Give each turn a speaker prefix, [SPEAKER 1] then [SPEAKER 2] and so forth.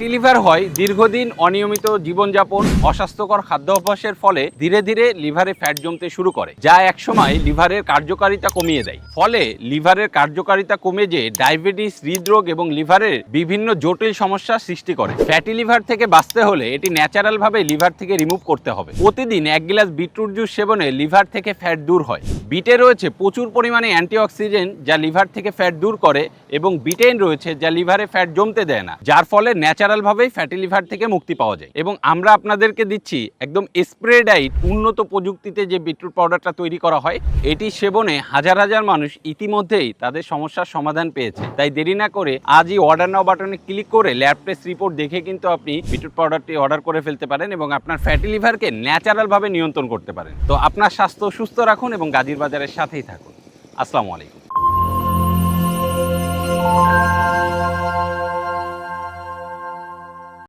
[SPEAKER 1] Fatty liver হয় দীর্ঘদিন অনিয়মিত জীবনযাপন, অস্বাস্থ্যকর খাদ্যাভ্যাসের ফলে ধীরে ধীরে লিভারে ফ্যাট জমতে শুরু করে, যা একসময় লিভারের কার্যকারিতা কমিয়ে দেয়। ফলে লিভারের কার্যকারিতা কমে যেয়ে ডায়াবেটিস, হৃদরোগ এবং লিভারের বিভিন্ন জটিল সমস্যার সৃষ্টি করে। ফ্যাটি লিভার থেকে বাঁচতে হলে এটি ন্যাচারাল ভাবে লিভার থেকে রিমুভ করতে হবে। প্রতিদিন এক গ্লাস বিটরুট জুস সেবনে লিভার থেকে ফ্যাট দূর হয়। বিটে রয়েছে প্রচুর পরিমাণে অ্যান্টিঅক্সিডেন্ট যা লিভার থেকে ফ্যাট দূর করে এবং বিটেন রয়েছে যা লিভারে ফ্যাট জমতে দেয় না, যার ফলে ন্যাচারালভাবেই ফ্যাটি লিভার থেকে মুক্তি পাওয়া যায়। এবং আমরা আপনাদেরকে দিচ্ছি একদম স্প্রে ডাইট উন্নত প্রযুক্তিতে যে বিটরুট পাউডারটা তৈরি করা হয়, এটি সেবনে হাজার হাজার মানুষ ইতিমধ্যেই তাদের সমস্যার সমাধান পেয়েছে। তাই দেরি না করে আজই অর্ডার নাও বাটনে ক্লিক করে ল্যাব টেস্ট রিপোর্ট দেখে কিন্তু আপনি বিটরুট পাউডারটি অর্ডার করে ফেলতে পারেন এবং আপনার ফ্যাটি লিভারকে ন্যাচারালভাবে নিয়ন্ত্রণ করতে পারেন। তো আপনার স্বাস্থ্য সুস্থ রাখুন এবং গাজীর বাজারের সাথেই থাকুন। আসসালামু আলাইকুম।